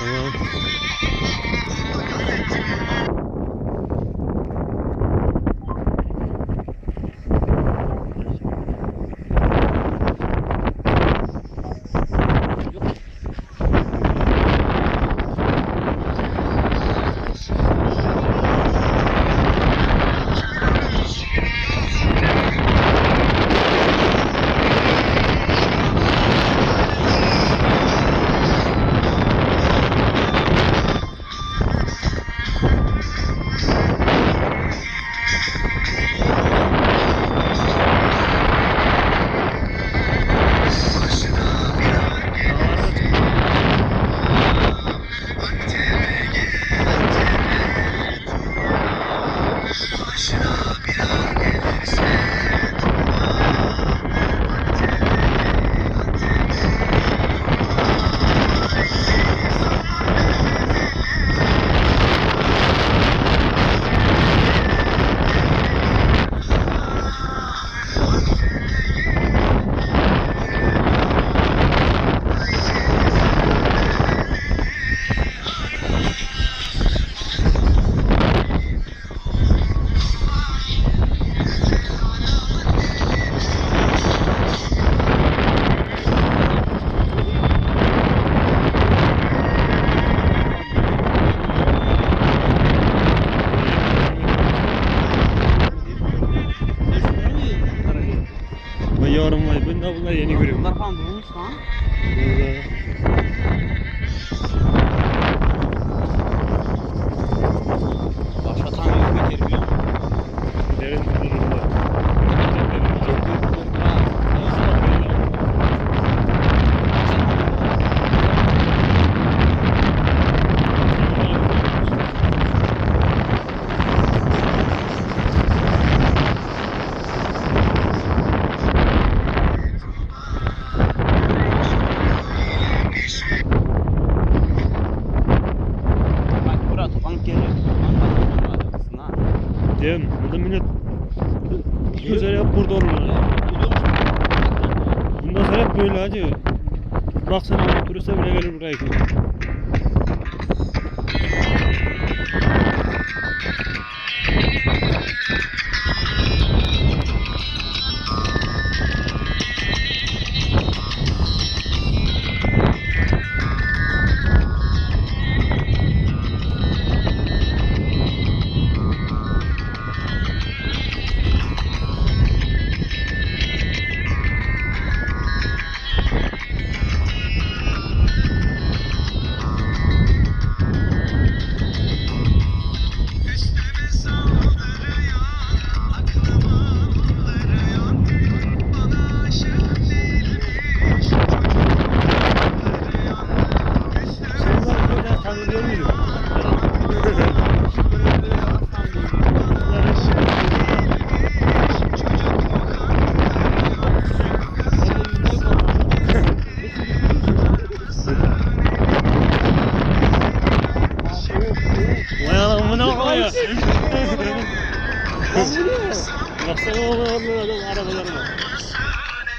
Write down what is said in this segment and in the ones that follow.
嗯. Hacı baksana turistler bile gelir buraya.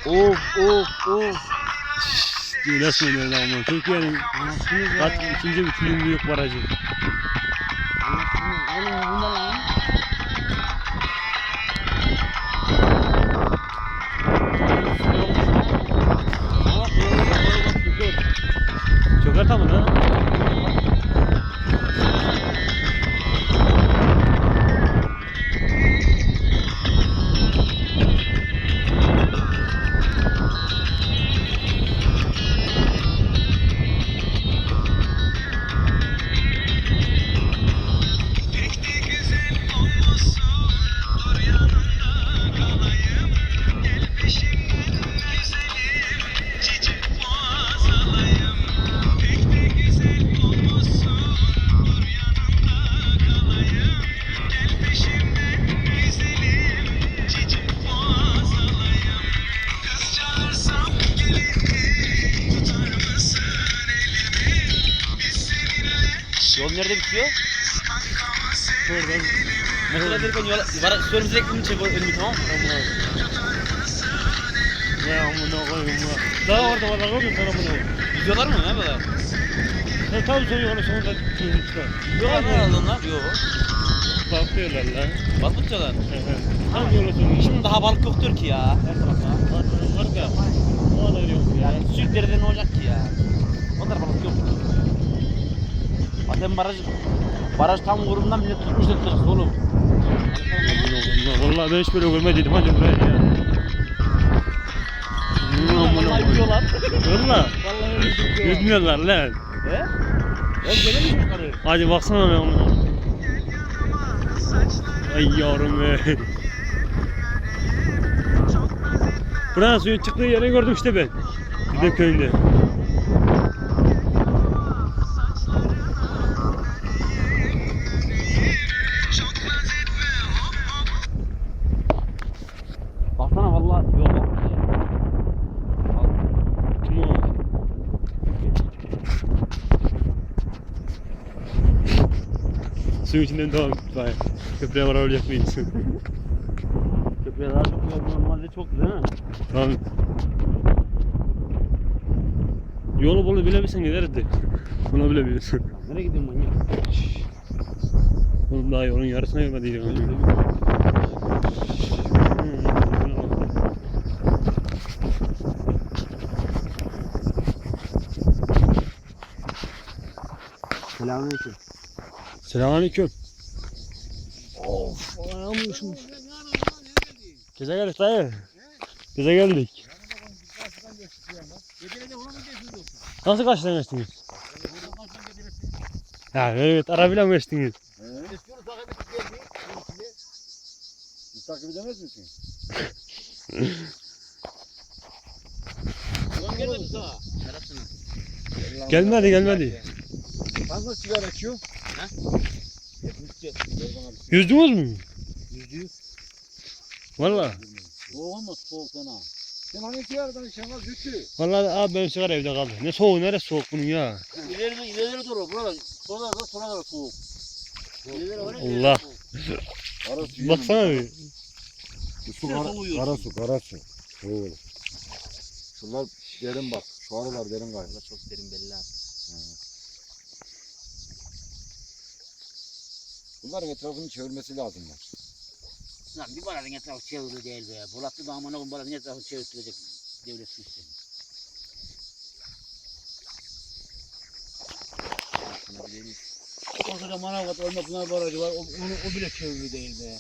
Of of of. Nasıl önerdi ama Türkiye'nin kaç üçüncü bütünlüğü yok barajı. Anasını, anasını, anasını. Yol nerede bitiyor? Şuradan. Mesela direkt yola... Var, söyle direkt bunu çek önümü tamam mı? Tamam. Ya amına koyayım ya. Daha orada var, daha orada sana bunu. Videolar mı ne böyle? Ne tam soruyor onu sonunda çözmüşler. Videolar mı herhalde onlar? Yok. Bakıyorlar lan. Bak mı tutuyorlar? Evet. Tam yola. Şimdi daha balık yoktur ki ya. Her tarafta. Var ya. O kadar yok yani. Sürekli derede ne olacak ki ya? O balık yok. Zaten baraj, baraj tam vurumdan bile tutmuş tutmuş oğlum. Vallahi ben hiç böyle görmediydim hadi buraya ya. Vallahi yiyorlar. Valla. Yüzmüyorlar lan. He? Ben gene mi yukarı? Hadi baksana be amına. Ay yavrum be. Buranın suyun çıktığı yeri gördüm işte ben. Gidem köyünde. Suyun içinden devam et. Vay. Köprüye varabilecek miyiz? Köprüye daha çok yol normalde çok güzel ha. Tamam. Yolu bulu bilebilsen gideriz de. Bunu bilemiyorsun. Nereye gidiyorsun manyak? Oğlum daha yolun yarısına gelmediydik. Selamünaleyküm. Selamünaleyküm. Of, ayağım uyuşmuş. Gece geldik dayı. Gece geldik. Nasıl karşıdan geçtiniz? Ya evet, arabayla mı geçtiniz? Biz takip edemez misin? Ulan gelmedi. Gelmedi, gelmedi. Fazla sigara içiyor. Yüzdünüz mü? Yüzde yüz. Valla. Soğuk ama soğuk fena. Sen hani sigaradan içemez güçlü. Valla abi benim sigara evde kaldı. Ne soğuk, neresi soğuk bunun ya? İleride ileride doğru. Burada sonra da sonra da soğuk. İleride var Allah. Baksana bir. Bu su kara, kara su kara su. Soğuk. Şunlar derin bak. Şu aralar derin galiba. Valla çok derin belli abi. Bunların etrafını çevirmesi lazım. Lan bir baladın etrafı çevrili değil be. Polatlı da amına koyayım baladın etrafı çevirtilecek devlet sistemi. Ortada Manavgat Olma Pınar Barajı var. O, onu, o bile çevrili değil be.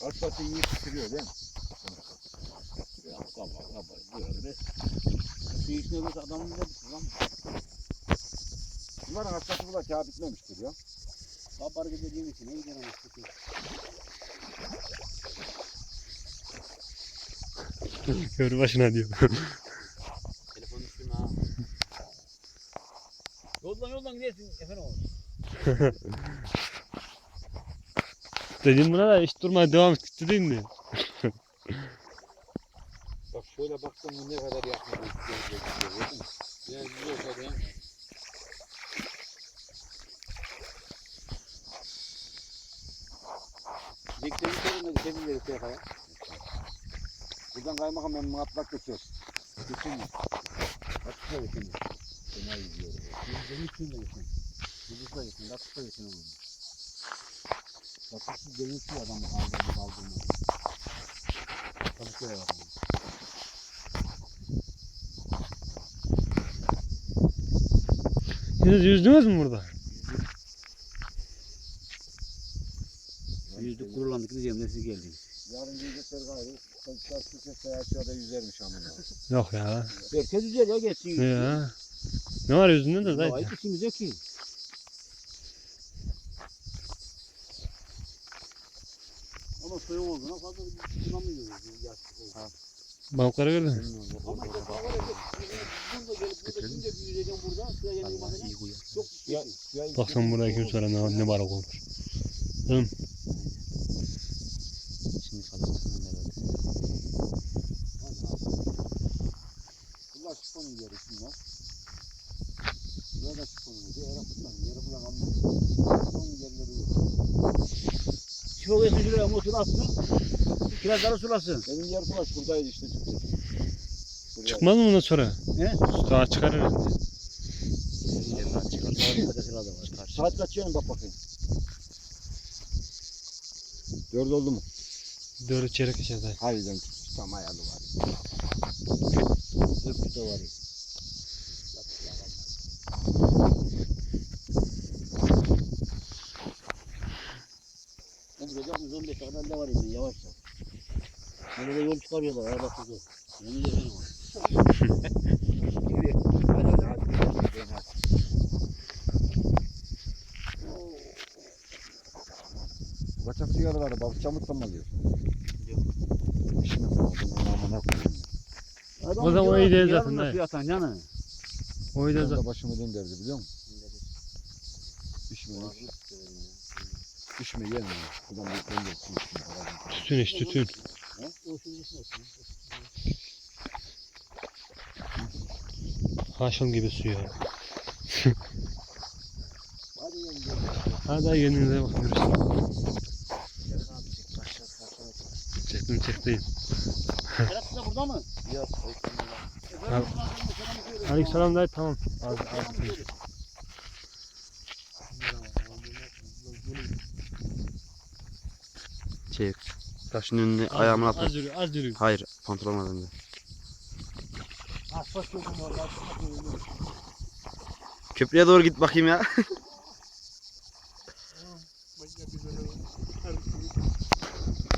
Asfaltı iyi pişiriyor değil mi? Ya kaba kaba böyle. İçine bir adamın da lan Bunların asfaltı burada kağıt bitmemiştir ya. kabar dediğin için ne gidiyor ama. Gör başına diyor. Telefon düştüm ha. Yoldan yoldan gidersin efendim oğlum. Dedim buna da hiç durmaya devam et dedin mi? Şöyle baktım mı ne kadar yakın gözüküyor. Yani bu olsa da Bekleyin sorun da kesin verir kaya. Buradan kaymakam ben muhatlak geçiyor. Geçin mi? Atışla geçin. Fena gidiyor. Benim için de geçin. Yıldızla geçin. Latıfla geçin oğlum. Latıfsız denizli adamı kaldırdı kaldırdı. Çalışıyor adamı. Siz yüzdünüz mü burada? Yüzdük kurulandık diyeceğim de siz geldiniz. Yarın gelecekler gayrı. Çocuklar su kesse aşağıda yüzermiş amına. Yok ya. Herkes yüzer ya geçsin. Ne ya? Ne var yüzünde de zaten. işimiz yok ki. Ama suyun olduğuna fazla kullanmıyoruz. Yaz oldu. Balıkları gördün. Da şimdi ya Baksan buraya kim sonra ne, ne balık olmuş. Şimdi falan sana herhalde. Bunlar şifonun yeri şunlar. Burada şifonun yeri. Yere kutan. Yere kutan almıyor. Şifonun yerleri yok. Çok yakın şuraya motor attın. Kirazları sulasın. Benim yer bulaş buradaydı işte çıktı. Buraya. Çıkmaz mı bundan sonra? He? Daha çıkar herhalde. Saat kaç yani bak bakayım. Dört oldu mu? Dört çeyrek geçer dayı. Harbiden tam ayarlı var. Döktü de var. Burada 15 kadar da var yani yavaş yavaş. Böyle de yol çıkarıyorlar araba tuzu. Yemin ederim. Hadi hadi hadi. hadi. Kaçak sigaraları bak çamurtan mı alıyorsun? Yok. İşine bakın amına koyayım. O zaman o iyi değil zaten, Yarın da he. suya atan canı. O yüzden zaten. başımı döndürdü biliyor musun? İşme İşme gelmiyor. Buradan bir döndürsün. Tütün iş tütün. İçmesin. Haşım gibi su ya. Hadi başla, başla. Çektim çektim. Serhat da burada mı? Yok. Abi. Aleykümselam dayı tamam. Az, az. Çek. Taşın önüne ayağımın Az altına. yürü az yürü. Hayır pantolon var bende. Asfalt yolum var. asfalt yolum var. Köprüye doğru git bakayım ya.